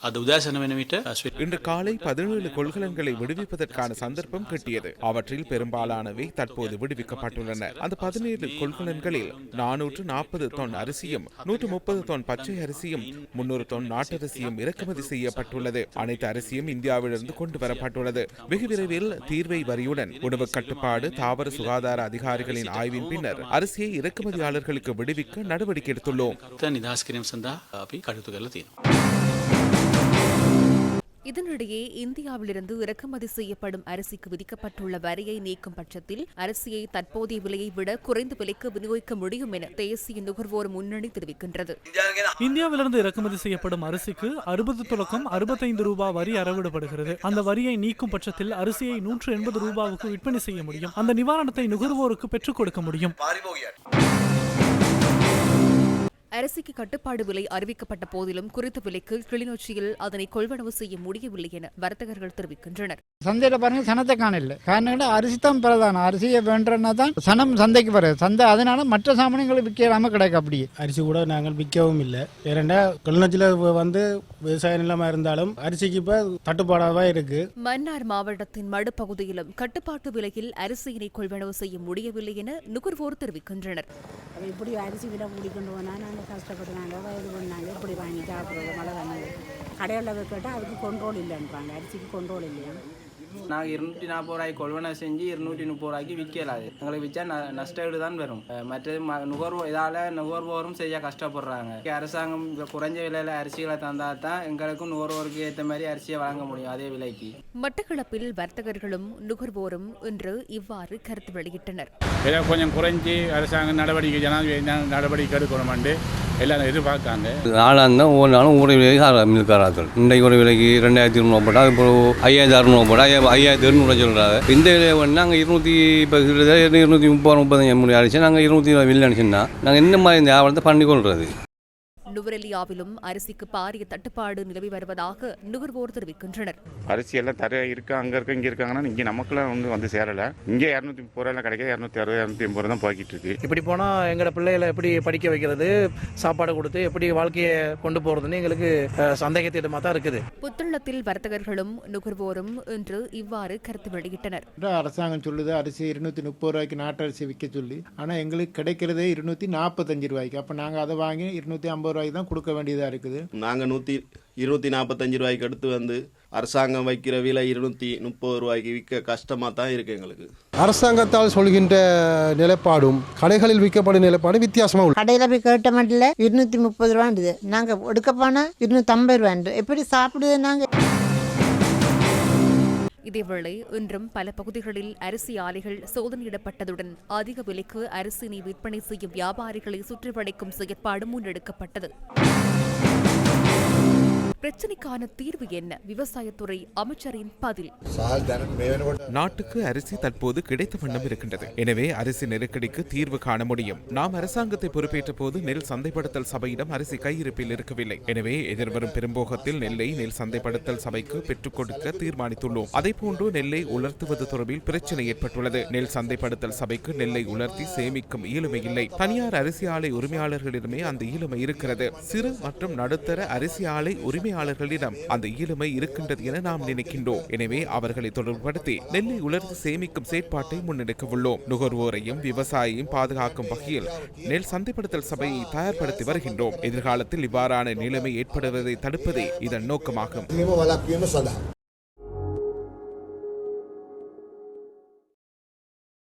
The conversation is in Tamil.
அது உதாசீனమైన இன்று காலை பதினேழு கொள்கலன்களை விடுவிப்பதற்கான சந்தர்ப்பம் கிட்டியது. அவற்றில் பெரும்பாலானவை தற்போது விடுவிக்கப்பட்டுள்ளன. அந்த பதினேழு கொள்கலன்களில் நானூற்று நாற்பது தொன் அரிசியும் நூற்று முப்பது தொன் பச்சை அரிசியும் முன்னூறு தொன் நாட்டரிசியும் இறக்குமதி செய்யப்பட்டுள்ளது. அனைத்து அரிசியும் இந்தியாவிலிருந்து கொண்டு வரப்பட்டுள்ளது. வெகு விரைவில் தீர்வை வரியுடன் உணவு கட்டுப்பாடு தாவர சுகாதார அதிகாரிகளின் ஆய்வின் பின்னர் அரிசியை இறக்குமதியாளர்களுக்கு விடுவிக்க நடவடிக்கை எடுத்துள்ளோம். இதனிடையே இந்தியாவிலிருந்து இறக்குமதி செய்யப்படும் அரிசிக்கு விதிக்கப்பட்டுள்ள வரியை நீக்கும் பட்சத்தில் அரிசியை தற்போதைய விலையை விட குறைந்த விலைக்கு விநியோகிக்க முடியும் என தேசிய நுகர்வோர் முன்னணி தெரிவிக்கின்றது. இந்தியாவிலிருந்து இறக்குமதி செய்யப்படும் அரிசிக்கு அறுபது தொடக்கம் அறுபத்தைந்து ரூபாய் வரி அறவிடப்படுகிறது. அந்த வரியை நீக்கும் பட்சத்தில் அரிசியை நூற்று எண்பது ரூபாவுக்கு விற்பனை செய்ய முடியும். அந்த நிவாரணத்தை நுகர்வோருக்கு பெற்றுக் கொடுக்க முடியும். அரிசிக்கு கட்டுப்பாடு விலை அறிவிக்கப்பட்ட போதிலும் குறித்த விலைக்கு கிளிநொச்சியில் அதனை கொள்வனவு செய்ய முடியவில்லை என வர்த்தகர்கள் தெரிவிக்கின்றனர். சந்தையில் பாருங்க சனத்தை காணல. காரணம் அரிசி தான் பிரதானம். அரிசியை வேண்டனா தான் சனம் சந்தைக்கு வருது. சந்தை அதனால மற்ற சாமான்களை விற்கலாம கிடைக்கும் அப்படியே. அரிசி கூட நாங்கள் விற்கவும் இல்லை. ஏனெண்டா கிளிநொச்சியில் வந்து விவசாய நிலமாக இருந்தாலும் அரிசிக்கு இப்போ தட்டுப்பாடாக இருக்கு. மன்னார் மாவட்டத்தின் மடுப்பகுதியிலும் கட்டுப்பாட்டு விலையில் அரிசியினை கொள்வனவு செய்ய முடியவில்லை என நுகர்வோர் தெரிவிக்கின்றனர். அது இப்படி அரிசி விலை கூடிக்கொண்டு போனால் நாங்கள் கஷ்டப்படுறாங்க வயது பண்ணாங்க இப்படி வாங்கி சாப்பிட்றது மழை தண்ணி கடையில் கேட்டால் அதுக்கு கொண்ட்ரோல் இல்லைன்றாங்க அரிசிக்கு கொண்ட்ரோல் இல்லையா? நாங்கள் இருநூற்றி நாற்பது ரூபாய்க்கு கொள்வனை செஞ்சு இருநூற்றி முப்பது ரூபாய்க்கு விற்கலாது. எங்களுக்கு விற்றா ந நஷ்டஈடு தான் வரும். அஹ் மற்றது ம நுகர்வோர் இதால் நுகர்வோரும் செய்ய கஷ்டப்படுறாங்க. அரசாங்கம் குறைஞ்ச விலையில் அரிசிகளை தந்தால் தான் எங்களுக்கும் நுகர்வோருக்கு ஏற்ற மாதிரி அரிசியை வழங்க முடியும் அதே விலைக்கு. மட்டக்களப்பில் வர்த்தகர்களும் நுகர்வோரும் இன்று இவ்வாறு கருத்து வெளியிட்டனர். கொஞ்சம் குறைஞ்சி அரசாங்கம் நடவடிக்கை ஜனாதிபதி நடவடிக்கை எடுக்கணுமெண்டு. எல்லாரும் எதிர்பார்க்காங்க. நாளாக ஒவ்வொரு நாளும் ஊரை விலைக்கு மில்காராக்கள் இன்றைக்கு ஒரு விலைக்கு ரெண்டாயிரத்தி இருநூறு போட்டால் இப்போ ஐயாயிரத்தி அறுநூறு போட்டால் ஐயாயிரத்தி எழுநூறு சொல்கிறாங்க இந்த விலையை வந்து நாங்கள் இருநூற்றி இப்போ இருநூற்றி முப்பது முப்பத்தஞ்சு முடி அடிச்சு நாங்கள் இருநூற்றி இருபது வில்லை அடிச்சுன்னா நாங்கள் இந்த மாதிரி இந்த வியாபாரத்தை பண்ணிக்கொள்கிறது நுவரெலியாவிலும் அரிசிக்கு பாரிய தட்டுப்பாடு நிலவி வருவதாக நுகர்வோர் தெரிவிக்கின்றனர். அரிசி எல்லாம் தர இருக்கு அங்கே இருக்க இங்கே இருக்காங்கன்னா இங்கே நமக்குலாம் ஒன்றும் வந்து சேரலை. இங்கே இரநூத்தி முப்பது ரூபாய்லாம் கிடைக்காது இரநூத்தி அறுபது இரநூத்தி எண்பது ரூபா தான் போய்கிட்டு இருக்கு. இப்படி போனால் எங்களோட பிள்ளைகளை எப்படி படிக்க வைக்கிறது சாப்பாடு கொடுத்து எப்படி வாழ்க்கையை கொண்டு போகிறதுன்னு எங்களுக்கு சந்தேகத்திடமாக தான் இருக்குது. புத்தளத்தில் வர்த்தகர்களும் நுகர்வோரும் இன்று இவ்வாறு கருத்து வெளியிட்டனர். அரசாங்கம் சொல்லுது அரிசி இருநூத்தி முப்பது ரூபாய்க்கு நாட்டு அரிசி விற்க சொல்லி ஆனா எங்களுக்கு கிடைக்கிறதே இருநூத்தி நாற்பத்தஞ்சு ரூபாய்க்கு. அப்ப நாங்க அதை வாங்கி இருநூத்தி ஐம்பது ரூபாய்க்கு தான் கொடுக்க வேண்டியதா இருக்குது? நாங்கள் நூற்றி இருநூற்றி நாற்பத்தஞ்சு ரூபாய்க்கு அடுத்து வந்து அரசாங்கம் வைக்கிற விலை இருநூற்றி முப்பது ரூபாய்க்கு விற்க கஷ்டமாக தான் இருக்குது எங்களுக்கு. அரசாங்கத்தால் சொல்கின்ற நிலைப்பாடும் கடைகளில் விற்கப்படும் நிலைப்பாடும் வித்தியாசமாக உள்ளது. கடையில் போய் கேட்ட மட்டும் இருநூற்றி முப்பது ரூபான்றது. நாங்கள் எடுக்க போனால் இருநூற்றம்பது ரூபாண்டு எப்படி சாப்பிடுது நாங்கள் இதேவேளை இன்றும் பல பகுதிகளில் அரிசி ஆலைகள் சோதனையிடப்பட்டதுடன் அதிக விலைக்கு அரிசினை விற்பனை செய்யும் வியாபாரிகளை சுற்றி வளைக்கும் செயற்பாடு முன்னெடுக்கப்பட்டது. பிரச்சினைக்கான தீர்வு என்ன? விவசாயத்துறை அமைச்சரின் பதில். நாட்டுக்கு அரிசி தற்போது கிடைத்த வண்ணம் இருக்கின்றது. எனவே அரிசி நெருக்கடிக்கு தீர்வு காண முடியும். நாம் அரசாங்கத்தை பொறுப்பேற்ற போது நெல் சந்தைப்படுத்தல் சபையிடம் அரிசி கையிருப்பில் இருக்கவில்லை. எனவே எதிர்வரும் பெரும்போகத்தில் நெல்லை நெல் சந்தைப்படுத்தல் சபைக்கு பெற்றுக் கொடுக்க தீர்மானித்துள்ளோம். அதேபோன்று நெல்லை உலர்த்துவது தொடர்பில் பிரச்சனை ஏற்பட்டுள்ளது. நெல் சந்தைப்படுத்தல் சபைக்கு நெல்லை உலர்த்தி சேமிக்கும் இயலுமை இல்லை. தனியார் அரிசி ஆலை உரிமையாளர்களிடமே அந்த இயலுமை இருக்கிறது. சிறு மற்றும் நடுத்தர அரிசி ஆலை உரிமை உரிமையாளர்களிடம் அந்த இயலுமை இருக்கின்றது என நாம் நினைக்கின்றோம். எனவே அவர்களை தொடர்புபடுத்தி நெல்லை உலர்ந்து சேமிக்கும் செயற்பாட்டை முன்னெடுக்க உள்ளோம் நுகர்வோரையும் விவசாயியையும் பாதுகாக்கும் வகையில் நெல் சந்தைப்படுத்தல் சபையை தயார்படுத்தி வருகின்றோம். எதிர்காலத்தில் இவ்வாறான நிலைமை ஏற்படுவதை தடுப்பதே இதன் நோக்கமாகும்.